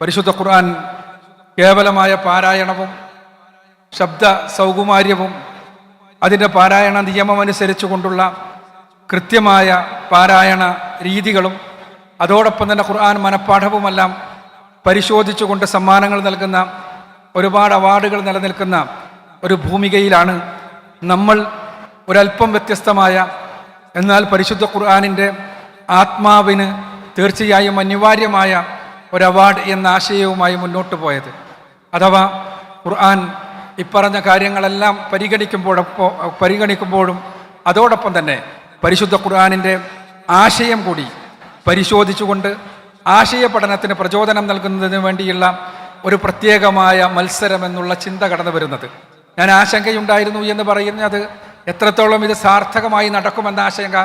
പരിശുദ്ധ ഖുർആൻ കേവലമായ പാരായണവും ശബ്ദ സൗകുമാര്യവും അതിന്റെ പാരായണ നിയമമനുസരിച്ച് കൊണ്ടുള്ള കൃത്യമായ പാരായണ രീതികളും അതോടൊപ്പം തന്നെ ഖുർആൻ മനഃപ്പാഠവുമെല്ലാം പരിശോധിച്ചുകൊണ്ട് സമ്മാനങ്ങൾ നൽകുന്ന ഒരുപാട് അവാർഡുകൾ നിലനിൽക്കുന്ന ഒരു ഭൂമികയിലാണ് നമ്മൾ ഒരല്പം വ്യത്യസ്തമായ എന്നാൽ പരിശുദ്ധ ഖുർആാനിന്റെ ആത്മാവിന് തീർച്ചയായും അനിവാര്യമായ ഒരു അവാർഡ് എന്ന ആശയവുമായി മുന്നോട്ട് പോയത്. അഥവാ ഖുർആൻ ഇപ്പറഞ്ഞ കാര്യങ്ങളെല്ലാം പരിഗണിക്കുമ്പോഴപ്പോ പരിഗണിക്കുമ്പോഴും അതോടൊപ്പം തന്നെ പരിശുദ്ധ ഖുർആാനിന്റെ ആശയം കൂടി പരിശോധിച്ചുകൊണ്ട് ആശയ പഠനത്തിന് പ്രചോദനം നൽകുന്നതിന് വേണ്ടിയുള്ള ഒരു പ്രത്യേകമായ മത്സരം എന്നുള്ള ചിന്ത കടന്നു വരുന്നത്. ഞാൻ ആശങ്കയുണ്ടായിരുന്നു എന്ന് പറയുന്നത് എത്രത്തോളം ഇത് സാർത്ഥകമായി നടക്കുമെന്ന ആശങ്ക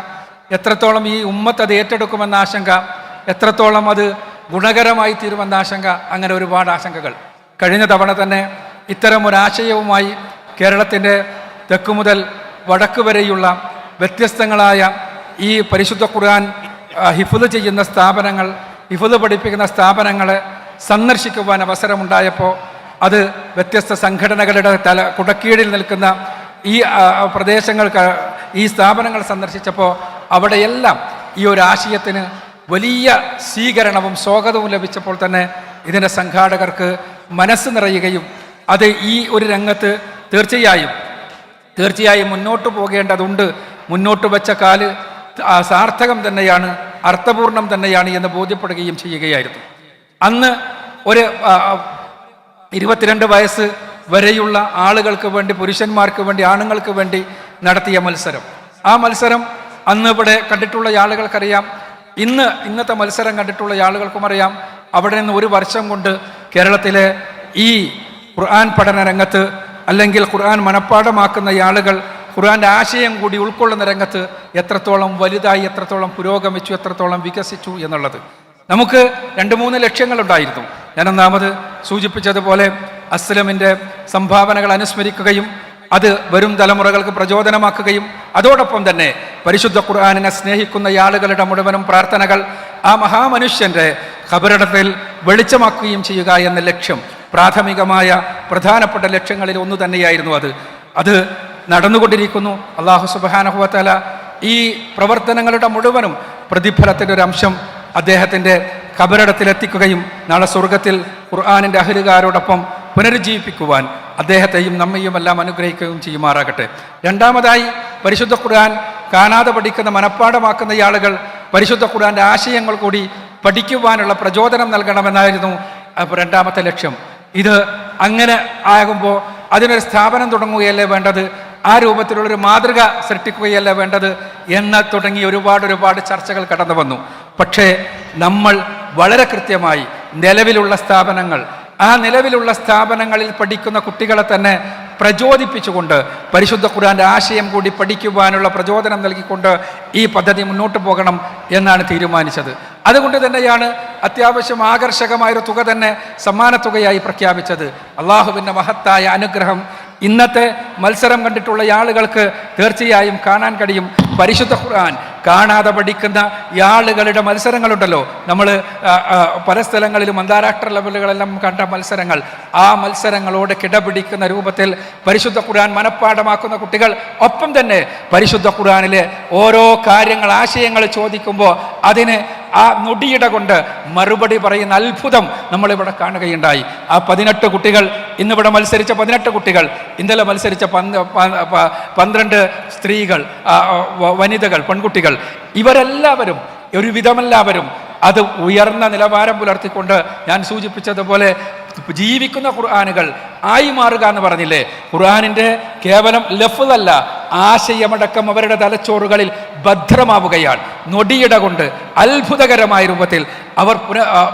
എത്രത്തോളം ഈ ഉമ്മത്ത് അത് ഏറ്റെടുക്കുമെന്ന ആശങ്ക എത്രത്തോളം അത് ഗുണകരമായി തീരുമെന്ന ആശങ്ക അങ്ങനെ ഒരുപാട് ആശങ്കകൾ. കഴിഞ്ഞ തവണ തന്നെ ഇത്തരം ഒരാശയവുമായി കേരളത്തിന്റെ തെക്കു മുതൽ വടക്ക് വരെയുള്ള വ്യത്യസ്തങ്ങളായ ഈ പരിശുദ്ധ ഖുർആൻ ഹിഫുദ് ചെയ്യുന്ന സ്ഥാപനങ്ങൾ ഹിഫുദ് പഠിപ്പിക്കുന്ന സ്ഥാപനങ്ങളെ സന്ദർശിക്കുവാൻ അവസരമുണ്ടായപ്പോൾ അത് വ്യത്യസ്ത സംഘടനകളുടെ തല കുടക്കീഴിൽ നിൽക്കുന്ന ഈ പ്രദേശങ്ങൾക്ക് ഈ സ്ഥാപനങ്ങൾ സന്ദർശിച്ചപ്പോൾ അവിടെയെല്ലാം ഈ ഒരു ആശയത്തിന് വലിയ സ്വീകരണവും സ്വാഗതവും ലഭിച്ചപ്പോൾ തന്നെ ഇതിന്റെ സംഘാടകർക്ക് മനസ്സ് നിറയുകയും അത് ഈ ഒരു രംഗത്ത് തീർച്ചയായും തീർച്ചയായും മുന്നോട്ട് പോകേണ്ടതുണ്ട്. മുന്നോട്ട് വെച്ച കാൽ സാർത്ഥകം തന്നെയാണ് അർത്ഥപൂർണം തന്നെയാണ് എന്ന് ബോധ്യപ്പെടുകയും ചെയ്യുകയായിരുന്നു. അന്ന് ഒരു ഇരുപത്തിരണ്ട് വയസ്സ് വരെയുള്ള ആളുകൾക്ക് വേണ്ടി പുരുഷന്മാർക്ക് വേണ്ടി ആണുങ്ങൾക്ക് വേണ്ടി നടത്തിയ മത്സരം. ആ മത്സരം അന്ന് ഇവിടെ കണ്ടിട്ടുള്ള ആളുകൾക്കറിയാം ഇന്ന് ഇന്നത്തെ മത്സരം കണ്ടിട്ടുള്ള ആളുകൾക്കും അറിയാം അവിടെ നിന്ന് ഒരു വർഷം കൊണ്ട് കേരളത്തിലെ ഈ ഖുർആൻ പഠന രംഗത്ത് അല്ലെങ്കിൽ ഖുർആൻ മനഃപ്പാഠമാക്കുന്ന ആളുകൾ ഖുർആന്റെ ആശയം കൂടി ഉൾക്കൊള്ളുന്ന രംഗത്ത് എത്രത്തോളം വലുതായി എത്രത്തോളം പുരോഗമിച്ചു എത്രത്തോളം വികസിച്ചു എന്നുള്ളത്. നമുക്ക് രണ്ട് മൂന്ന് ലക്ഷ്യങ്ങളുണ്ടായിരുന്നു ഞാൻ ഒന്നാമത് സൂചിപ്പിച്ചതുപോലെ അസ്ലമിന്റെ സംഭാവനകൾ അനുസ്മരിക്കുകയും അത് വരും തലമുറകൾക്ക് പ്രചോദനമാക്കുകയും അതോടൊപ്പം തന്നെ പരിശുദ്ധ ഖുർആാനിനെ സ്നേഹിക്കുന്ന ആളുകളുടെ മുഴുവനും പ്രാർത്ഥനകൾ ആ മഹാമനുഷ്യന്റെ ഖബറിടത്തിൽ വെളിച്ചമാക്കുകയും ചെയ്യുക എന്ന ലക്ഷ്യം പ്രാഥമികമായ പ്രധാനപ്പെട്ട ലക്ഷ്യങ്ങളിൽ ഒന്ന് തന്നെയായിരുന്നു അത്. അത് നടന്നുകൊണ്ടിരിക്കുന്നു. അള്ളാഹു സുബാനഹുവത്തല ഈ പ്രവർത്തനങ്ങളുടെ മുഴുവനും പ്രതിഫലത്തിന്റെ ഒരു അംശം അദ്ദേഹത്തിന്റെ ഖബറിടത്തിലെത്തിക്കുകയും നാളെ സ്വർഗത്തിൽ ഖുർആാനിന്റെ അഹലുകാരോടൊപ്പം പുനരുജ്ജീവിപ്പിക്കുവാൻ അദ്ദേഹത്തെയും നമ്മയും എല്ലാം അനുഗ്രഹിക്കുകയും ചെയ്യുമാറാകട്ടെ. രണ്ടാമതായി പരിശുദ്ധ ഖുർആൻ കാണാതെ പഠിക്കുന്ന മനഃപ്പാഠമാക്കുന്ന ആളുകൾ പരിശുദ്ധ ഖുർആന്റെ ആശയങ്ങൾ കൂടി പഠിക്കുവാനുള്ള പ്രചോദനം നൽകണമെന്നായിരുന്നു രണ്ടാമത്തെ ലക്ഷ്യം. ഇത് അങ്ങനെ ആകുമ്പോൾ അതിനൊരു സ്ഥാപനം തുടങ്ങുകയല്ലേ വേണ്ടത്? ആ രൂപത്തിലുള്ളൊരു മാതൃക സൃഷ്ടിക്കുകയല്ല വേണ്ടത്? എന്ന് തുടങ്ങി ഒരുപാട് ഒരുപാട് ചർച്ചകൾ കടന്നു വന്നു പക്ഷേ നമ്മൾ വളരെ കൃത്യമായി നിലവിലുള്ള സ്ഥാപനങ്ങൾ ആ നിലവിലുള്ള സ്ഥാപനങ്ങളിൽ പഠിക്കുന്ന കുട്ടികളെ തന്നെ പ്രചോദിപ്പിച്ചുകൊണ്ട് പരിശുദ്ധ ഖുർആന്റെ ആശയം കൂടി പഠിക്കുവാനുള്ള പ്രചോദനം നൽകിക്കൊണ്ട് ഈ പദ്ധതി മുന്നോട്ട് പോകണം എന്നാണ് തീരുമാനിച്ചത്. അതുകൊണ്ട് തന്നെയാണ് അത്യാവശ്യം ആകർഷകമായൊരു തുക തന്നെ സമ്മാനത്തുകയായി പ്രഖ്യാപിച്ചത്. അള്ളാഹുവിന്റെ മഹത്തായ അനുഗ്രഹം ഇന്നത്തെ മത്സരം കണ്ടിട്ടുള്ള ആളുകൾക്ക് തീർച്ചയായും കാണാൻ കഴിയും. പരിശുദ്ധ ഖുർആൻ കാണാതെ പഠിക്കുന്ന ഈ ആളുകളുടെ മത്സരങ്ങളുണ്ടല്ലോ നമ്മൾ പല സ്ഥലങ്ങളിലും അന്താരാഷ്ട്ര ലെവലുകളെല്ലാം കണ്ട മത്സരങ്ങൾ. ആ മത്സരങ്ങളോട് കിടപിടിക്കുന്ന രൂപത്തിൽ പരിശുദ്ധ ഖുർആൻ മനഃപ്പാഠമാക്കുന്ന കുട്ടികൾ ഒപ്പം തന്നെ പരിശുദ്ധ ഖുർആനിലെ ഓരോ കാര്യങ്ങൾ ആശയങ്ങൾ ചോദിക്കുമ്പോൾ അതിന് ആ നൊടിയിട കൊണ്ട് മറുപടി പറയുന്ന അത്ഭുതം നമ്മളിവിടെ കാണുകയുണ്ടായി. ആ പതിനെട്ട് കുട്ടികൾ ഇന്നിവിടെ മത്സരിച്ച പതിനെട്ട് കുട്ടികൾ ഇന്നലെ മത്സരിച്ച പന്ത്രണ്ട് സ്ത്രീകൾ വനിതകൾ പെൺകുട്ടികൾ ഇവരെല്ലാവരും ഒരുവിധമെല്ലാവരും അത് ഉയർന്ന നിലവാരം പുലർത്തിക്കൊണ്ട് ഞാൻ സൂചിപ്പിച്ചതുപോലെ ജീവിക്കുന്ന ഖുർആാനുകൾ ആയി മാറുക എന്ന് പറഞ്ഞില്ലേ? ഖുർആാനിന്റെ കേവലം ലഫ്തല്ല ആശയമടക്കം അവരുടെ തലച്ചോറുകളിൽ ഭദ്രമാവുകയാണ്. നൊടിയിട കൊണ്ട് അത്ഭുതകരമായ രൂപത്തിൽ അവർ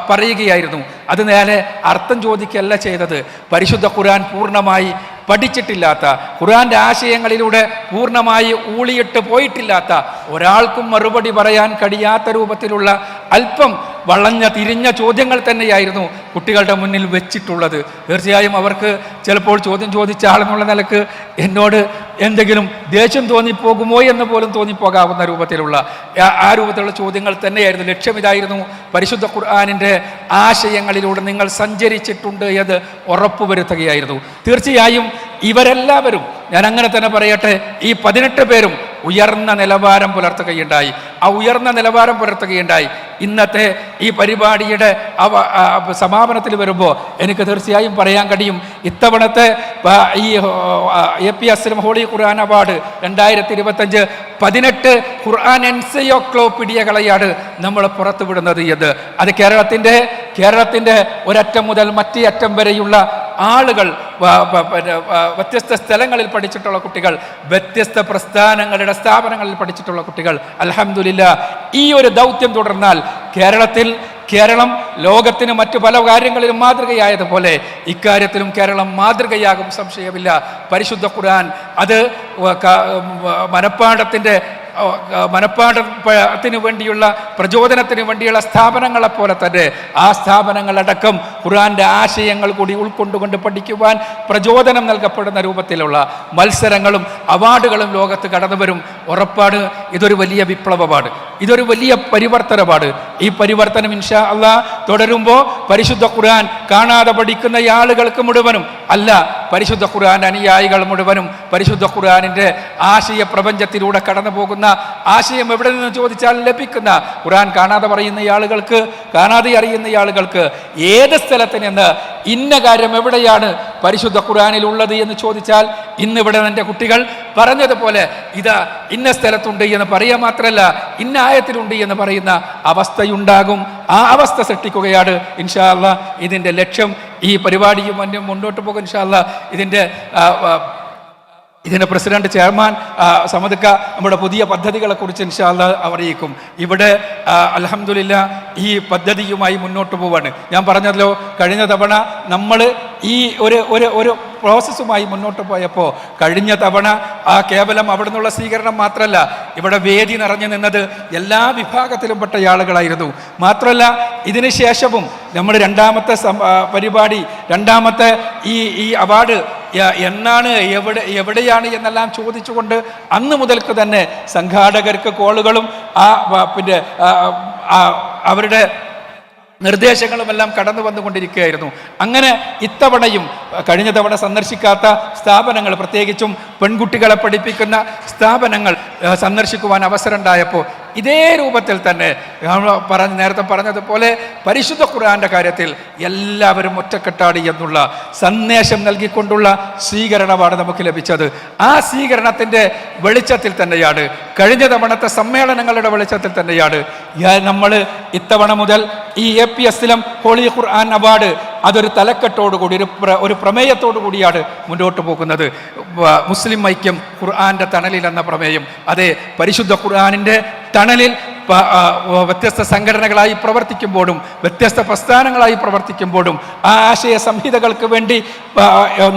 പറയുകയായിരുന്നു. അത് നേരെ അർത്ഥം ചോദിക്കല്ല ചെയ്തത്. പരിശുദ്ധ ഖുർആൻ പൂർണമായി പഠിച്ചിട്ടില്ലാത്ത ഖുർആന്റെ ആശയങ്ങളിലൂടെ പൂർണമായി ഊളിയിട്ട് പോയിട്ടില്ലാത്ത ഒരാൾക്കും മറുപടി പറയാൻ കഴിയാത്ത രൂപത്തിലുള്ള അല്പം വളഞ്ഞ തിരിഞ്ഞ ചോദ്യങ്ങൾ തന്നെയായിരുന്നു കുട്ടികളുടെ മുന്നിൽ വെച്ചിട്ടുള്ളത്. തീർച്ചയായും അവർക്ക് ചിലപ്പോൾ ചോദ്യം ചോദിച്ച ആളെന്നുള്ള നിലയ്ക്ക് എന്നോട് എന്തെങ്കിലും ദേഷ്യം തോന്നിപ്പോകുമോ എന്ന് പോലും തോന്നിപ്പോകാവുന്ന രൂപത്തിലുള്ള ആ- രൂപത്തിലുള്ള ചോദ്യങ്ങൾ തന്നെയായിരുന്നു. ലക്ഷ്യം ഇതായിരുന്നു. പരിശുദ്ധ ഖുർആാനിന്റെ ആശയങ്ങളിലൂടെ നിങ്ങൾ സഞ്ചരിച്ചിട്ടുണ്ട് എന്ന് ഉറപ്പുവരുത്തുകയായിരുന്നു. തീർച്ചയായും ഇവരെല്ലാവരും ഞാൻ അങ്ങനെ തന്നെ പറയട്ടെ ഈ പതിനെട്ട് പേരും ഉയർന്ന നിലവാരം പുലർത്തുകയുണ്ടായി. ആ ഉയർന്ന നിലവാരം പുലർത്തുകയുണ്ടായി. ഇന്നത്തെ ഈ പരിപാടിയുടെ അവ സമാപനത്തിൽ വരുമ്പോൾ എനിക്ക് തീർച്ചയായും പറയാൻ കഴിയും. ഇത്തവണത്തെ ഈ A P Aslam holy Quran award രണ്ടായിരത്തി ഇരുപത്തഞ്ച് പതിനെട്ട് ഖുർആൻ എൻസയോക്ലോപീഡിയകളെയാണ് നമ്മൾ പുറത്തുവിടുന്നത് എന്ന്. അത് കേരളത്തിന്റെ കേരളത്തിന്റെ ഒരറ്റം മുതൽ മറ്റേ അറ്റം വരെയുള്ള ആളുകൾ വ്യത്യസ്ത സ്ഥലങ്ങളിൽ പഠിച്ചിട്ടുള്ള കുട്ടികൾ വ്യത്യസ്ത പ്രസ്ഥാനങ്ങളുടെ സ്ഥാപനങ്ങളിൽ പഠിച്ചിട്ടുള്ള കുട്ടികൾ. അലഹമില്ല ഈ ഒരു ദൗത്യം തുടർന്നാൽ കേരളത്തിൽ കേരളം ലോകത്തിന് മറ്റു പല കാര്യങ്ങളിലും മാതൃകയായതുപോലെ ഇക്കാര്യത്തിലും കേരളം മാതൃകയാകും സംശയമില്ല. പരിശുദ്ധ ഖുർആൻ അത് വ- മനപ്പാഠത്തിന് വേണ്ടിയുള്ള പ്രചോദനത്തിന് വേണ്ടിയുള്ള സ്ഥാപനങ്ങളെ പോലെ തന്നെ ആ സ്ഥാപനങ്ങളടക്കം ഖുർആന്റെ ആശയങ്ങൾ കൂടി ഉൾക്കൊണ്ടുകൊണ്ട് പഠിക്കുവാൻ പ്രചോദനം നൽകപ്പെടുന്ന രൂപത്തിലുള്ള മത്സരങ്ങളും അവാർഡുകളും ലോകത്ത് കടന്നു വരും ഉറപ്പാണ് ഇതൊരു വലിയ വിപ്ലവമാണ്. ഇതൊരു വലിയ പരിവർത്തനമാണ്. ഈ പരിവർത്തനം ഇൻഷാ അള്ളാ തുടരുമ്പോൾ പരിശുദ്ധ ഖുർആൻ കാണാതെ പഠിക്കുന്ന ആളുകൾക്ക് മുഴുവനും അല്ല പരിശുദ്ധ ഖുർആൻ അനുയായികൾ മുഴുവനും പരിശുദ്ധ ഖുർആാനിന്റെ ആശയ പ്രപഞ്ചത്തിലൂടെ കടന്നു പോകുന്ന ആശയം എവിടെ നിന്ന് ചോദിച്ചാൽ ലഭിക്കുന്ന? ഖുർആൻ കാണാതെ പറയുന്ന ആളുകൾക്ക് കാണാതെ അറിയുന്ന ആളുകൾക്ക് ഏത് സ്ഥലത്ത് നിന്ന് ഇന്ന കാര്യം എവിടെയാണ് പരിശുദ്ധ ഖുറാനിൽ ഉള്ളത് എന്ന് ചോദിച്ചാൽ ഇന്ന് ഇവിടെ എന്റെ കുട്ടികൾ പറഞ്ഞതുപോലെ ഇതാ ഇന്ന സ്ഥലത്തുണ്ട് എന്ന് പറയുക മാത്രമല്ല ഇന്ന ആയത്തിലുണ്ട് എന്ന് പറയുന്ന അവസ്ഥയുണ്ടാകും. ആ അവസ്ഥ സൃഷ്ടിക്കുകയാണ് ഇൻഷാല്ല ഇതിന്റെ ലക്ഷ്യം. ഈ പരിപാടിയും മുന്നേ മുന്നോട്ട് പോകും ഇൻഷാല്ല ഇതിന്റെ ഇതിന്റെ പ്രസിഡന്റ് ചെയർമാൻ സമതിക്ക നമ്മുടെ പുതിയ പദ്ധതികളെ കുറിച്ച് ഇൻഷാല്ല അറിയിക്കും ഇവിടെ അലഹമുല്ല ഈ പദ്ധതിയുമായി മുന്നോട്ട് പോവാണ്. ഞാൻ പറഞ്ഞല്ലോ കഴിഞ്ഞ തവണ നമ്മൾ ഈ ഒരു ഒരു ഒരു പ്രോസസ്സുമായി മുന്നോട്ട് പോയപ്പോൾ കഴിഞ്ഞ തവണ ആ കേവലം അവിടെ നിന്നുള്ള സ്വീകരണം മാത്രമല്ല ഇവിടെ വേദി നിറഞ്ഞു നിന്നത് എല്ലാ വിഭാഗത്തിലും പെട്ട ആളുകളായിരുന്നു. മാത്രമല്ല ഇതിന് ശേഷവും നമ്മുടെ രണ്ടാമത്തെ പരിപാടി രണ്ടാമത്തെ ഈ ഈ അവാർഡ് എന്നാണ് എവിടെ എവിടെയാണ് എന്നെല്ലാം ചോദിച്ചുകൊണ്ട് അന്ന് മുതൽക്ക് തന്നെ സംഘാടകർക്ക് കോളുകളും ആ പിന്നെ അവരുടെ നിർദ്ദേശങ്ങളുമെല്ലാം കടന്നു വന്നുകൊണ്ടിരിക്കുകയായിരുന്നു. അങ്ങനെ ഇത്തവണയും കഴിഞ്ഞ തവണ സന്ദർശിക്കാത്ത സ്ഥാപനങ്ങൾ പ്രത്യേകിച്ചും പെൺകുട്ടികളെ പഠിപ്പിക്കുന്ന സ്ഥാപനങ്ങൾ സന്ദർശിക്കുവാൻ അവസരം ഉണ്ടായപ്പോൾ ഇതേ രൂപത്തിൽ തന്നെ നമ്മൾ പറഞ്ഞ നേരത്തെ പറഞ്ഞതുപോലെ പരിശുദ്ധ ഖുർആന്റെ കാര്യത്തിൽ എല്ലാവരും ഒറ്റക്കെട്ടാടി എന്നുള്ള സന്ദേശം നൽകിക്കൊണ്ടുള്ള സ്വീകരണമാണ് നമുക്ക് ലഭിച്ചത്. ആ സ്വീകരണത്തിന്റെ വെളിച്ചത്തിൽ തന്നെയാണ് കഴിഞ്ഞ തവണത്തെ സമ്മേളനങ്ങളുടെ വെളിച്ചത്തിൽ തന്നെയാണ്. നമ്മൾ ഇത്തവണ മുതൽ ഈ എ പി എസിലും ഹോളി ഖുർആൻ അവാർഡ് അതൊരു തലക്കെട്ടോടുകൂടി ഒരു പ്ര ഒരു പ്രമേയത്തോടു കൂടിയാണ് മുന്നോട്ട് പോകുന്നത്. മുസ്ലിം ഐക്യം ഖുർആാന്റെ തണലിൽ എന്ന പ്രമേയം. അതെ പരിശുദ്ധ ഖുർആാനിന്റെ തണലിൽ വ്യത്യസ്ത സംഘടനകളായി പ്രവർത്തിക്കുമ്പോഴും വ്യത്യസ്ത പ്രസ്ഥാനങ്ങളായി പ്രവർത്തിക്കുമ്പോഴും ആ ആശയ സംഹിതകൾക്ക് വേണ്ടി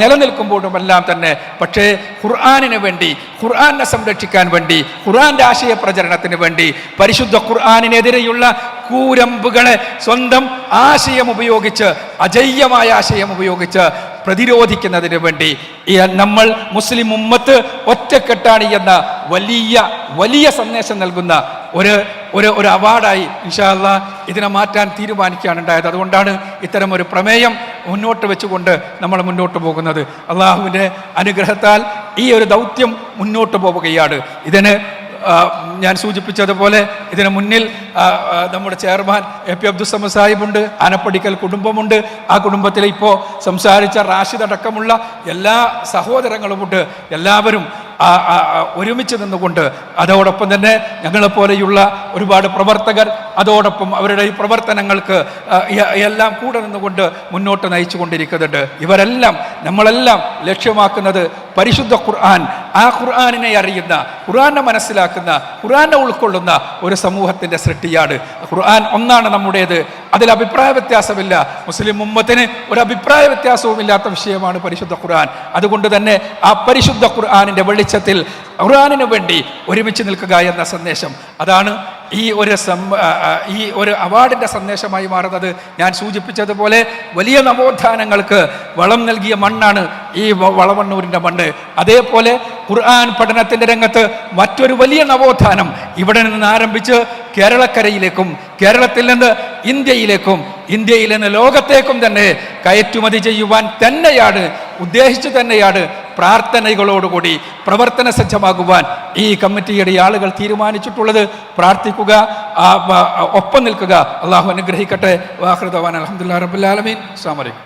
നിലനിൽക്കുമ്പോഴും എല്ലാം തന്നെ. പക്ഷേ ഖുർആാനിന് വേണ്ടി ഖുർആാനെ സംരക്ഷിക്കാൻ വേണ്ടി ഖുർആന്റെ ആശയ പ്രചരണത്തിന് വേണ്ടി പരിശുദ്ധ ഖുർആാനിനെതിരെയുള്ള കൂരമ്പുകളെ സ്വന്തം ആശയം ഉപയോഗിച്ച് അജയ്യമായ ആശയം ഉപയോഗിച്ച് പ്രതിരോധിക്കുന്നതിന് വേണ്ടി നമ്മൾ മുസ്ലിം ഉമ്മത്ത് ഒറ്റക്കെട്ടാണ് എന്ന വലിയ വലിയ സന്ദേശം നൽകുന്ന ഒരു ഒരു ഒരു അവാർഡായി ഇൻഷാല്ല ഇതിനെ മാറ്റാൻ തീരുമാനിക്കുകയാണ് ഉണ്ടായത്. അതുകൊണ്ടാണ് ഇത്തരം ഒരു പ്രമേയം മുന്നോട്ട് വെച്ചുകൊണ്ട് നമ്മൾ മുന്നോട്ട് പോകുന്നത്. അള്ളാഹുവിന്റെ അനുഗ്രഹത്താൽ ഈ ഒരു ദൗത്യം മുന്നോട്ട് പോവുകയാണ്. ഇതിന് ഞാൻ സൂചിപ്പിച്ചതുപോലെ ഇതിനു മുന്നിൽ നമ്മുടെ ചെയർമാൻ എ പി അബ്ദുസമ സാഹിബുണ്ട് ആനപ്പടിക്കൽ കുടുംബമുണ്ട്. ആ കുടുംബത്തിലെ ഇപ്പോൾ സംസാരിച്ച റാഷിദ് അടക്കമുള്ള എല്ലാ സഹോദരങ്ങളുമുണ്ട്. എല്ലാവരും ഒരുമിച്ച് നിന്നുകൊണ്ട് അതോടൊപ്പം തന്നെ ഞങ്ങളെപ്പോലെയുള്ള ഒരുപാട് പ്രവർത്തകർ അതോടൊപ്പം അവരുടെ ഈ പ്രവർത്തനങ്ങൾക്ക് എല്ലാം കൂടെ നിന്നുകൊണ്ട് മുന്നോട്ട് നയിച്ചു കൊണ്ടിരിക്കുന്നുണ്ട് ഇവരെല്ലാം നമ്മളെല്ലാം ലക്ഷ്യമാക്കുന്നത് പരിശുദ്ധ ഖുർആൻ ആ ഖുർആാനിനെ അറിയുന്ന ഖുർആനെ മനസ്സിലാക്കുന്ന ഖുർആാനെ ഉൾക്കൊള്ളുന്ന ഒരു സമൂഹത്തിന്റെ സൃഷ്ടിയാണ്. ഖുർആൻ ഒന്നാണ് നമ്മുടേത്. അതിൽ അഭിപ്രായ വ്യത്യാസമില്ല. മുസ്ലിം ഉമ്മത്തിന് ഒരു അഭിപ്രായ വ്യത്യാസവും ഇല്ലാത്ത വിഷയമാണ് പരിശുദ്ധ ഖുർആൻ. അതുകൊണ്ട് തന്നെ ആ പരിശുദ്ധ ഖുർആാനിന്റെ വെളിച്ചത്തിൽ ഖുർആാനിനു വേണ്ടി ഒരുമിച്ച് നിൽക്കുക എന്ന സന്ദേശം. അതാണ് ഈ ഒരു ഈ ഒരു അവാർഡിന്റെ സന്ദേശമായി മാറുന്നത് ഞാൻ സൂചിപ്പിച്ചതുപോലെ വലിയ നവോത്ഥാനങ്ങൾക്ക് വളം നൽകിയ മണ്ണാണ് ഈ വളവണ്ണൂരിന്റെ മണ്ണ്. അതേപോലെ ഖുർആൻ പഠനത്തിന്റെ രംഗത്ത് മറ്റൊരു വലിയ നവോത്ഥാനം ഇവിടെ നിന്ന് ആരംഭിച്ച് കേരളക്കരയിലേക്കും കേരളത്തിൽ നിന്ന് ഇന്ത്യയിലേക്കും ഇന്ത്യയിൽ നിന്ന് ലോകത്തേക്കും തന്നെ കയറ്റുമതി ചെയ്യുവാൻ തന്നെയാണ് ഉദ്ദേശിച്ചു തന്നെയാണ് പ്രാർത്ഥനകളോടുകൂടി പ്രവർത്തന സജ്ജമാകുവാൻ ഈ കമ്മിറ്റിയുടെ ആളുകൾ തീരുമാനിച്ചിട്ടുള്ളത്. പ്രാർത്ഥിക്കുക ഒപ്പം നിൽക്കുക. അള്ളാഹു അനുഗ്രഹിക്കട്ടെ. വാഹൃദവാൻ അലഹമുല്ലാ റബുല്ലാലമീൻ അസ്സാം വലൈക്കും